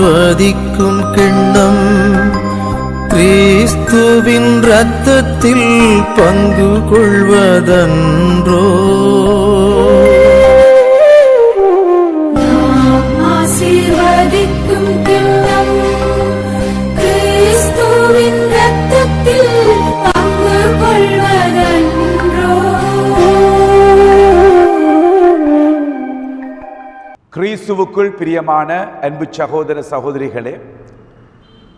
ஆசீர்வதிக்கும் கிண்ணம் கிறிஸ்துவின் ரத்தத்தில் பங்கு கொள்வதன்றோ. கிறிஸ்துவுக்குள் பிரியமான அன்பு சகோதர சகோதரிகளே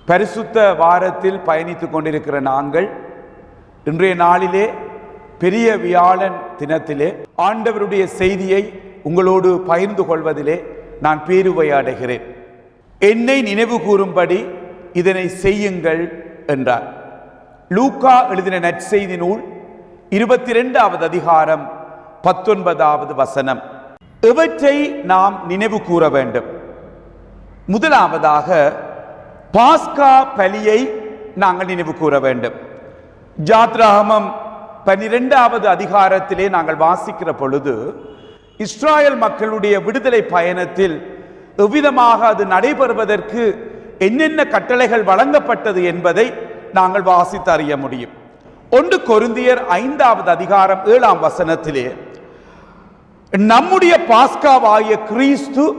பரிசுத்த வாரத்தில் பயணித்து கொண்டிருக்கிற நாங்கள் இன்றைய நாளிலே பெரிய வியாழன் தினத்திலே ஆண்டவருடைய செய்தியை உங்களோடு பகிர்ந்து கொள்வதிலே நான் பேருவை அடைகிறேன் என்னை நினைவு கூறும்படி இதனை செய்யுங்கள் என்றார். லூக்கா எழுதின நற்செய்தி நூல் இருபத்தி ரெண்டாவது அதிகாரம் பத்தொன்பதாவது வசனம். எவற்றை நாம் நினைவு கூற வேண்டும். முதலாவதாக பாஸ்கா பலியை நாங்கள் நினைவு கூற வேண்டும். ஜாத்ராகமம் பனிரெண்டாவது அதிகாரத்திலே நாங்கள் வாசிக்கிற பொழுது இஸ்ராயல் மக்களுடைய விடுதலை பயணத்தில் எவ்விதமாக அது நடைபெறுவதற்கு என்னென்ன கட்டளைகள் வழங்கப்பட்டது என்பதை நாங்கள் வாசித்து அறிய முடியும். ஒன்று கொருந்தியர் ஐந்தாவது அதிகாரம் ஏழாம் வசனத்திலே நம்முடைய பாஸ்காவாகிய கிறிஸ்து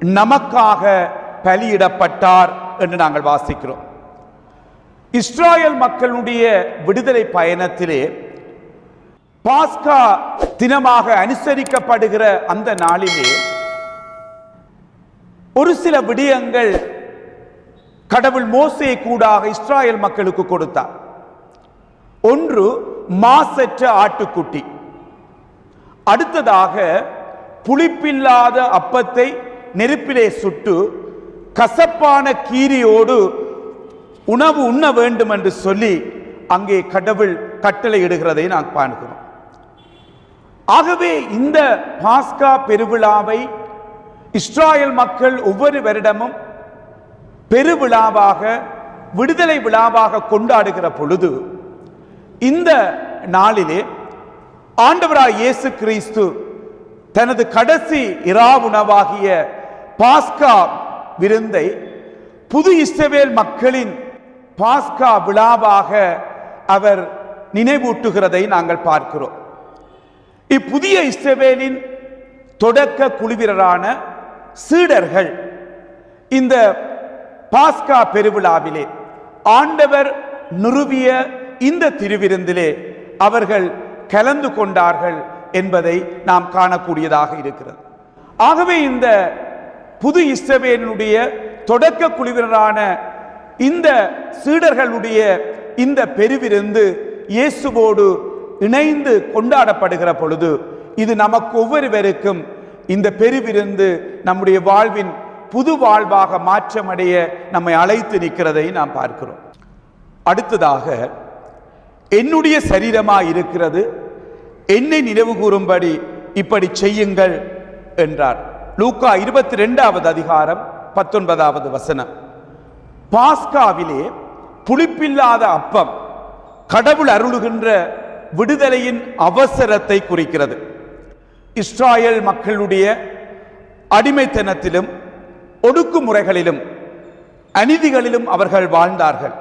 நமக்காக பலியிடப்பட்டார் என்று நாங்கள் வாசிக்கிறோம். இஸ்ராயல் மக்களுடைய விடுதலை பயணத்திலே பாஸ்கா தினமாக அனுசரிக்கப்படுகிற அந்த நாளிலே ஒரு சில விடயங்கள் கடவுள் மோசையை கூடாக இஸ்ராயல் மக்களுக்கு கொடுத்தார். ஒன்று மாசற்ற ஆட்டுக்குட்டி. அடுத்ததாக புளிப்பில்லாத அப்பத்தை நெருப்பிலே சுட்டு கசப்பான கீரியோடு உணவு உண்ண வேண்டும் என்று சொல்லி அங்கே கடவுள் கட்டளை இடுகிறதை நாம் பார்க்கிறோம் ஆகவே இந்த பாஸ்கா பெருவிழாவை இஸ்ராயல் மக்கள் ஒவ்வொரு வருடமும் பெருவிழாவாக விடுதலை விழாவாக கொண்டாடுகிற பொழுது இந்த நாளிலே ஆண்டவராய் இயேசு கிறிஸ்து தனது கடைசி இரா உணவாகிய பாஸ்கா விருந்தை புது இஸ்ரவேல் மக்களின் பாஸ்கா விழாவாக அவர் நினைவூட்டுகிறதை நாங்கள் பார்க்கிறோம். இப்புதிய இஸ்ரவேலின் தொடக்க குழுவினரான சீடர்கள் இந்த பாஸ்கா பெருவிழாவிலே ஆண்டவர் நிறுவிய இந்த திருவிருந்திலே அவர்கள் கலந்து கொண்டார்கள் என்பதை நாம் காணக்கூடியதாக இருக்கிறது. ஆகவே இந்த புது இஸ்ரவேலினுடைய தொடக்க குழுவினரான இந்த சீடர்களுடைய இந்த பெருவிருந்து இயேசுவோடு இணைந்து கொண்டாடப்படுகிற பொழுது இது நமக்கு ஒவ்வொருவருக்கும் இந்த பெருவிருந்து நம்முடைய வாழ்வின் புது வாழ்வாக மாற்றமடைய நம்மை அழைத்து நிற்கிறதை நாம் பார்க்கிறோம். அடுத்ததாக என்னுடைய சரீரமா இருக்கிறது. என்னை நினைவு கூறும்படி இப்படி செய்யுங்கள் என்றார். லூக்கா இருபத்தி ரெண்டாவது அதிகாரம் பத்தொன்பதாவது வசனம். பாஸ்காவிலே புளிப்பில்லாத அப்பம் கடவுள் அருளுகின்ற விடுதலையின் அவசரத்தை குறிக்கிறது. இஸ்ராயல் மக்களுடைய அடிமைத்தனத்திலும் ஒடுக்குமுறைகளிலும் அநீதிகளிலும் அவர்கள் வாழ்ந்தார்கள்.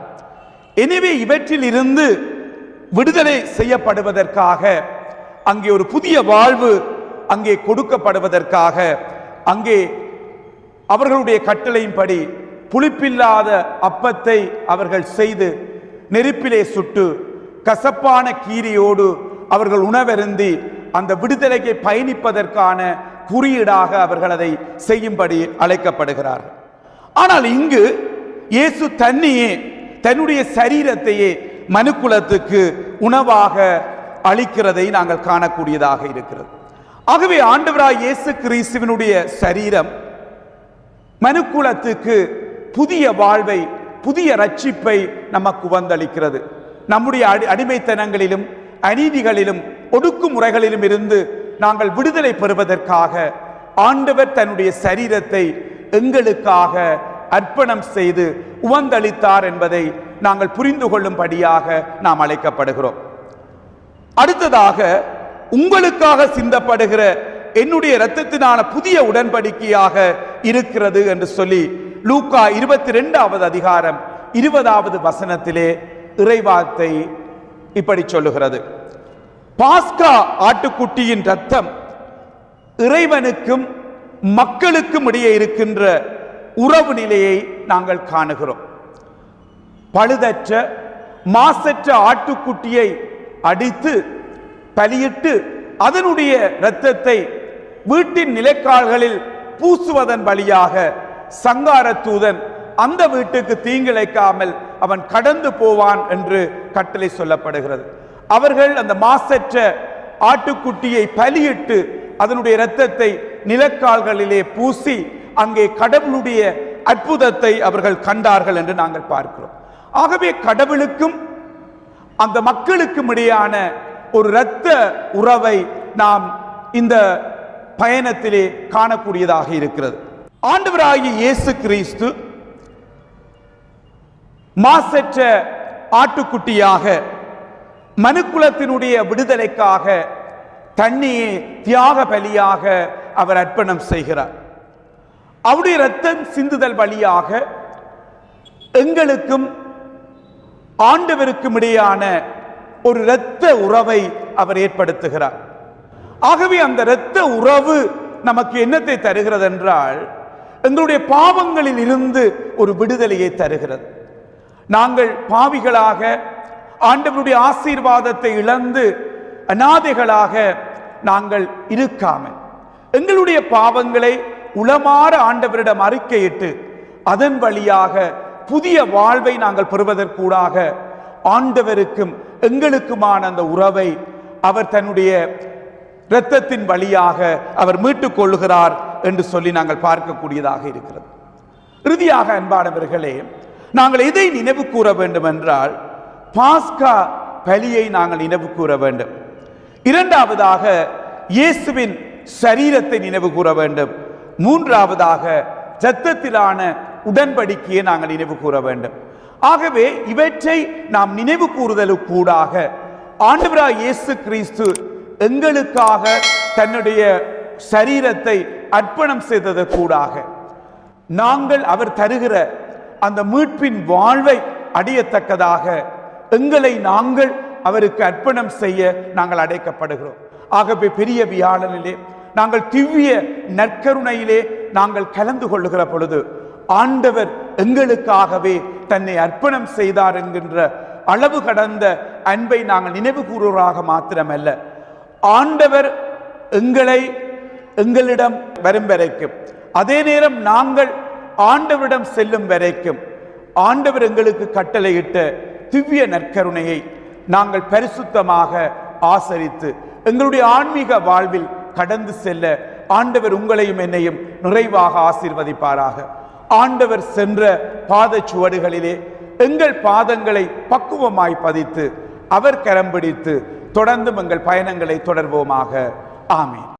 எனவே இவற்றில் இருந்து விடுதலை செய்யப்படுவதற்காக அங்கே ஒரு புதிய வாழ்வு அங்கே கொடுக்கப்படுவதற்காக அங்கே அவர்களுடைய கட்டளையின்படி புளிப்பில்லாத அப்பத்தை அவர்கள் செய்து நெருப்பிலே சுட்டு கசப்பான கீரியோடு அவர்கள் உணவருந்தி அந்த விடுதலைக்கு பயணிப்பதற்கான குறியீடாக அவர்கள் அதை செய்யும்படி அழைக்கப்படுகிறார்கள். ஆனால் இங்கு இயேசு தன்னையே தன்னுடைய சரீரத்தையே மனுக்குலத்துக்கு உணவாக அளிக்கிறதை நாங்கள் காணக்கூடியதாக இருக்கிறது. ஆகவே ஆண்டவராய் இயேசு கிறிஸ்துவனுடைய சரீரம் மனுக்குலத்துக்கு புதிய வாழ்வை புதிய ரட்சிப்பை நமக்கு வந்தளிக்கிறது. நம்முடைய அடி அடிமைத்தனங்களிலும் அநீதிகளிலும் ஒடுக்குமுறைகளிலும் இருந்து நாங்கள் விடுதலை பெறுவதற்காக ஆண்டவர் தன்னுடைய சரீரத்தை எங்களுக்காக அர்ப்பணம் செய்து உவந்தளித்தார் என்பதை நாங்கள் புரிந்து கொள்ளும்படியாக நாம் அழைக்கப்படுகிறோம். அடுத்ததாக உங்களுக்காக சிந்தப்படுகிற என்னுடைய இரத்தத்தினான புதிய உடன்படிக்கையாக இருக்கிறது என்று சொல்லி லூக்கா இருபத்தி ரெண்டாவது அதிகாரம் இருபதாவது வசனத்திலே இறைவார்த்தை இப்படி சொல்லுகிறது. பாஸ்கா ஆட்டுக்குட்டியின் ரத்தம் இறைவனுக்கும் மக்களுக்கும் இடையே இருக்கின்ற உறவு நிலையை நாங்கள் காணுகிறோம். பழுதற்ற மாசற்ற ஆட்டுக்குட்டியை அடித்து பலியிட்டு அதனுடைய இரத்தத்தை வீட்டின் நிலைக்கால்களில் பூசுவதன் வழியாக சங்கார தூதன் அந்த வீட்டுக்கு தீங்கிழைக்காமல் அவன் கடந்து போவான் என்று கட்டளை சொல்லப்படுகிறது. அவர்கள் அந்த மாசற்ற ஆட்டுக்குட்டியை பலியிட்டு அதனுடைய இரத்தத்தை நிலக்கால்களிலே பூசி அங்கே கடவுளுடைய அற்புதத்தை அவர்கள் கண்டார்கள் என்று நாங்கள் பார்க்கிறோம். ஆகவே கடவுளுக்கும் அந்த மக்களுக்கும் இடையான ஒரு இரத்த உறவை நாம் இந்த பயணத்திலே காணக்கூடியதாக இருக்கிறது. ஆண்டவராகிய இயேசு கிறிஸ்து மாசற்ற ஆட்டுக்குட்டியாக மனுக்குலத்தினுடைய விடுதலைக்காக தண்ணியை தியாக பலியாக அவர் அர்ப்பணம் செய்கிறார். அவருடைய இரத்தம் சிந்துதல் வழியாக எங்களுக்கும் ஆண்டவருக்கும் இடையான ஒரு இரத்த உறவை அவர் ஏற்படுத்துகிறார். ஆகவே அந்த இரத்த உறவு நமக்கு என்னத்தை தருகிறது என்றால் எங்களுடைய பாவங்களில் இருந்து ஒரு விடுதலையை தருகிறது. நாங்கள் பாவிகளாக ஆண்டவருடைய ஆசீர்வாதத்தை இழந்து அநாதைகளாக நாங்கள் இருக்காமல் எங்களுடைய பாவங்களை உளமாற ஆண்டவரிடம் அறிக்கையிட்டு அதன் வழியாக புதிய வாழ்வை நாங்கள் பெறுவதற்கூடாக ஆண்டவருக்கும் எங்களுக்குமான அந்த உறவை அவர் தன்னுடைய இரத்தத்தின் வழியாக அவர் மீட்டுக் கொள்கிறார் என்று சொல்லி நாங்கள் பார்க்கக்கூடியதாக இருக்கிறது. இறுதியாக அன்பானவர்களே நாங்கள் எதை நினைவு கூற வேண்டும் என்றால் பாஸ்கா பலியை நாங்கள் நினைவு கூற வேண்டும். இரண்டாவதாக இயேசுவின் சரீரத்தை நினைவு கூற வேண்டும். மூன்றாவதாக சத்தத்திலான உடன்படிக்கையை நாங்கள் நினைவு கூற வேண்டும். ஆகவே இவற்றை நாம் நினைவு கூறுதலுக்கூடாக ஆண்டவராய் இயேசு கிறிஸ்து எங்களுக்காக தன்னுடைய சரீரத்தை அர்ப்பணம் செய்ததற்கூடாக. நாங்கள் அவர் தருகிற அந்த மீட்பின் வாழ்வை அடையத்தக்கதாக எங்களை நாங்கள் அவருக்கு அர்ப்பணம் செய்ய நாங்கள் அடைக்கப்படுகிறோம். ஆகவே பெரிய வியாழனிலே நாங்கள் திவ்ய நற்கருணையிலே நாங்கள் கலந்து கொள்ளுகிற பொழுது ஆண்டவர் எங்களுக்காகவே தன்னை அர்ப்பணம் செய்தார் என்கின்ற அளவு கடந்த அன்பை நாங்கள் நினைவு கூறுவராக மாத்திரமல்ல. ஆண்டவர் எங்களை எங்களிடம் வரும் வரைக்கும் அதே நேரம் நாங்கள் ஆண்டவரிடம் செல்லும் வரைக்கும் ஆண்டவர் எங்களுக்கு கட்டளையிட்ட திவ்ய நற்கருணையை நாங்கள் பரிசுத்தமாக ஆசரித்து எங்களுடைய ஆன்மீக வாழ்வில் கடந்து செல்ல ஆண்டவர் உங்களையும் என்னையும் நிறைவாக ஆசீர்வதிப்பாராக. ஆண்டவர் சென்ற பாதச்சுவடுகளிலே எங்கள் பாதங்களை பக்குவமாய் பதித்து அவர் கரம் பிடித்து தொடர்ந்தும் எங்கள் பயணங்களை தொடர்வோமாக. ஆமீன்.